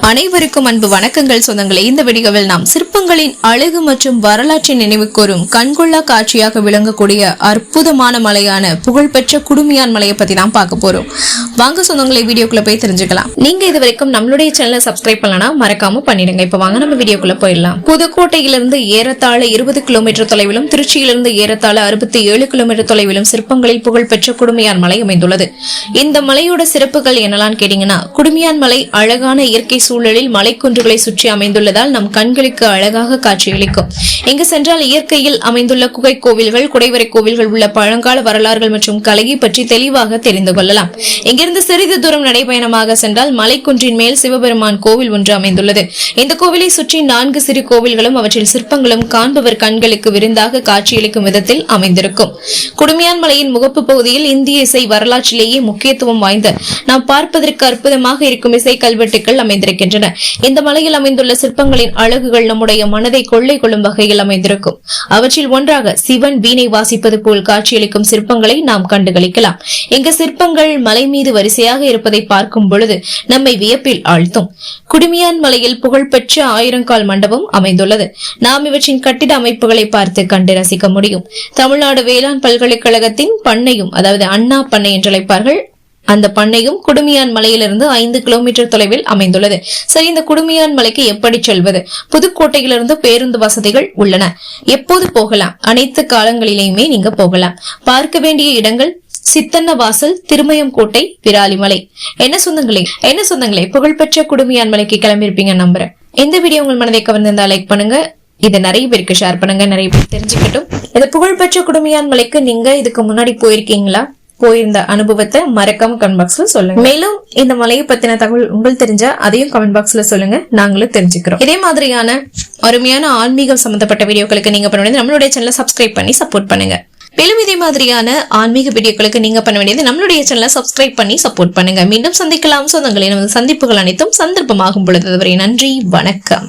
அனைவருக்கும் அன்பு வணக்கங்கள் சொந்தங்களே. இந்த வீடியோவில் நாம் சிறு சிற்பங்களின் அழகு மற்றும் வரலாற்றின் நினைவு கூறும் கண்கொள்ளா காட்சியாக விளங்கக்கூடிய அற்புதமான மலையான புகழ்பெற்ற குடுமியான் மலையை பத்தி தான் பார்க்க போறோம். வாங்க சொந்தங்களை வீடியோக்குள்ள போய் தெரிஞ்சுக்கலாம். நீங்க இது வரைக்கும் நம்மளுடைய சேனலை சப்ஸ்கிரைப் பண்ணலனா மறக்காம பண்ணிடுங்க. இப்ப வாங்க நம்ம வீடியோக்குள்ள போயிடலாம். புதுக்கோட்டையிலிருந்து ஏறத்தாழ இருபது கிலோமீட்டர் தொலைவிலும் திருச்சியிலிருந்து ஏறத்தாழ அறுபத்தி ஏழு கிலோமீட்டர் தொலைவிலும் சிற்பங்களில் புகழ்பெற்ற குடுமியான் மலை அமைந்துள்ளது. இந்த மலையோட சிறப்புகள் என்னலான்னு கேட்டீங்கன்னா குடுமியான் மலை அழகான இயற்கை சூழலில் மலைக்குன்றுகளை சுற்றி அமைந்துள்ளதால் நம் கண்களுக்கு அழகாக அழகாக காட்சியளிக்கும். இங்கு சென்றால் இயற்கையில் அமைந்துள்ள குகை கோவில்கள் குடைவரை கோவில்கள் உள்ள பழங்கால வரலாறுகள் மற்றும் கலையை பற்றி தெளிவாக தெரிந்து கொள்ளலாம். இங்கிருந்து சிறிது தூரம் நடைபயணமாக சென்றால் மலைக்குன்றின் மேல் சிவபெருமான் கோவில் ஒன்று அமைந்துள்ளது. இந்த கோவிலை சுற்றி நான்கு சிறு கோவில்களும் அவற்றில் சிற்பங்களும் காண்பவர் கண்களுக்கு விருந்தாக காட்சியளிக்கும் விதத்தில் அமைந்திருக்கும். குடுமியான் மலையின் முகப்பு பகுதியில் இந்திய இசை வரலாற்றிலேயே முக்கியத்துவம் வாய்ந்த நாம் பார்ப்பதற்கு அற்புதமாக இருக்கும் இசை கல்வெட்டுகள் அமைந்திருக்கின்றன. இந்த மலையில் அமைந்துள்ள சிற்பங்களின் அழகுகள் நம்முடைய மனதை கொள்ளை கொள்ளும் வகையில் அமைந்திருக்கும். அவற்றில் ஒன்றாக சிவன் வீணை வாசிப்பது போல் காட்சியளிக்கும் சிற்பங்களை நாம் கண்டுகளிக்கலாம். இங்கு சிற்பங்கள் மலை மீது வரிசையாக இருப்பதை பார்க்கும் பொழுது நம்மை வியப்பில் ஆழ்த்தும். குடுமியான் மலையில் புகழ்பெற்ற ஆயிரங்கால் மண்டபம் அமைந்துள்ளது. நாம் இவற்றின் கட்டிட அமைப்புகளை பார்த்து கண்டு ரசிக்க முடியும். தமிழ்நாடு வேளாண் பல்கலைக்கழகத்தின் பண்ணையும் அதாவது அண்ணா பண்ணை என்று அழைப்பார்கள் அந்த பண்ணையும் குடுமியான் மலையிலிருந்து ஐந்து கிலோமீட்டர் தொலைவில் அமைந்துள்ளது. சரி இந்த குடுமியான் மலைக்கு எப்படி செல்வது? புதுக்கோட்டையிலிருந்து பேருந்து வசதிகள் உள்ளன. எப்போது போகலாம்? அனைத்து காலங்களிலேயுமே நீங்க போகலாம். பார்க்க வேண்டிய இடங்கள் சித்தன்ன வாசல் திருமயம் கோட்டை விராலிமலை. என்ன சொந்தங்களே? என்ன சொந்தங்களே? புகழ்பெற்ற குடுமியான் மலைக்கு கிளம்பியிருப்பீங்க நம்புறேன். இந்த வீடியோ உங்கள் மனதை கவர்ந்திருந்தா லைக் பண்ணுங்க. இதை நிறைய பேருக்கு ஷேர் பண்ணுங்க. நிறைய பேர் தெரிஞ்சுக்கட்டும். இந்த புகழ்பெற்ற குடுமியான் மலைக்கு நீங்க இதுக்கு முன்னாடி போயிருக்கீங்களா? போயிருந்த அனுபவத்தை மறக்காம கமெண்ட் பாக்ஸ்ல சொல்லுங்க. மேலும் இந்த மலையை பத்தின தகவல் உங்களுக்கு தெரிஞ்சா அதையும் கமெண்ட் பாக்ஸ்ல சொல்லுங்க. நாங்களும் தெரிஞ்சுக்கிறோம். இதே மாதிரியான அருமையான ஆன்மீகம் சம்பந்தப்பட்ட வீடியோக்களுக்கு நீங்க பண்ண வேண்டியது நம்மளுடைய சேனலை சப்ஸ்கிரைப் பண்ணி சப்போர்ட் பண்ணுங்க. மேலும் இதே மாதிரியான ஆன்மீக வீடியோக்களுக்கு நீங்க பண்ண வேண்டியது நம்மளுடைய சேனலை சப்ஸ்கிரைப் பண்ணி சப்போர்ட் பண்ணுங்க. மீண்டும் சந்திக்கலாம். சொந்தங்களின் சந்திப்புகள் அனைத்தும் சந்தர்ப்பமாகும் பொழுது. வரை நன்றி. வணக்கம்.